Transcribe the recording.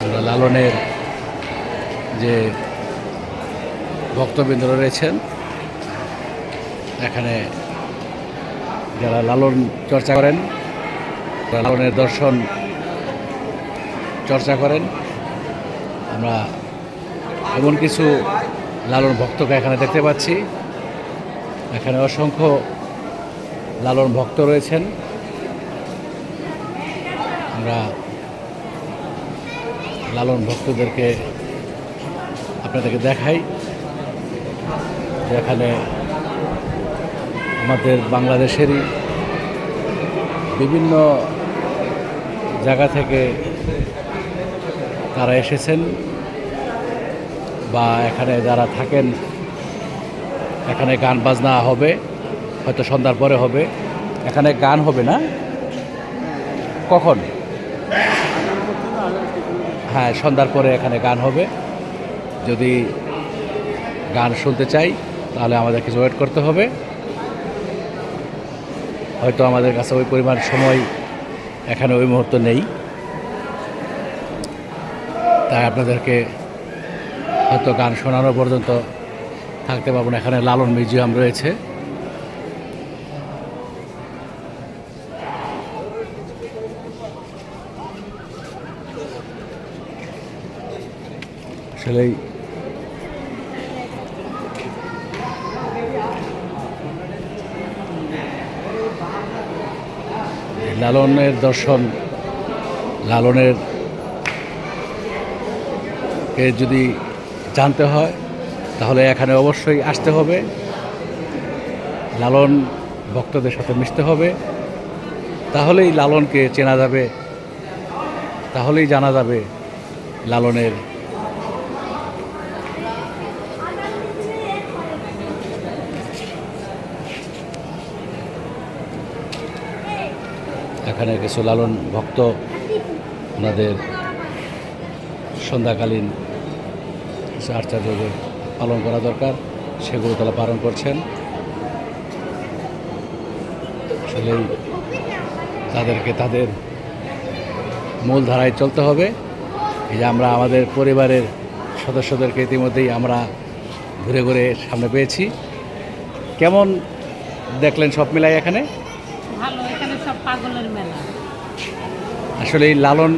লালনের যে ভক্তবৃন্দ রয়েছেন, এখানে যারা লালন চর্চা করেন লালনের দর্শন চর্চা করেন, আমরা এমন কিছু লালন ভক্তকে এখানে দেখতে পাচ্ছি। এখানে অসংখ্য লালন ভক্ত রয়েছেন। আমরা লালন ভক্তদেরকে আপনাদেরকে দেখাই। যে এখানে আমাদের বাংলাদেশেরই বিভিন্ন জায়গা থেকে তারা এসেছেন বা এখানে যারা থাকেন, এখানে গান বাজনা হবে, হয়তো সন্ধ্যার পরে হবে। এখানে গান হবে না? কখন? হ্যাঁ সন্ধ্যার পরে এখানে গান হবে। যদি গান শুনতে চাই, তাহলে আমাদের কিছু ওয়েট করতে হবে। হয়তো আমাদের কাছে ওই পরিমাণ সময় এখানে ওই মুহূর্ত নেই। তাই আপনাদেরকে হয়তো গান শোনানো পর্যন্ত থাকতে পারব না। এখানে লালন মিউজিয়াম রয়েছে। আসলেই লালনের দর্শন, লালনের কে যদি জানতে হয়, তাহলে এখানে অবশ্যই আসতে হবে। লালন ভক্তদের সাথে মিশতে হবে। তাহলেই লালনকে চেনা যাবে, তাহলেই জানা যাবে লালনের এখানে কিছু লালন ভক্ত ওনাদের সন্ধ্যাকালীন কিছু আচার্য পালন করা দরকার। সেগুলো তারা পালন করছেন। আসলেই তাদেরকে তাদের মূল ধারায় চলতে হবে। এই যে আমরা আমাদের পরিবারের সদস্যদেরকে ইতিমধ্যেই আমরা ঘুরে ঘুরে সামনে পেয়েছি। কেমন দেখলেন সব মিলাই এখানে? সব পাগলের মেলা। আসলে এই লালন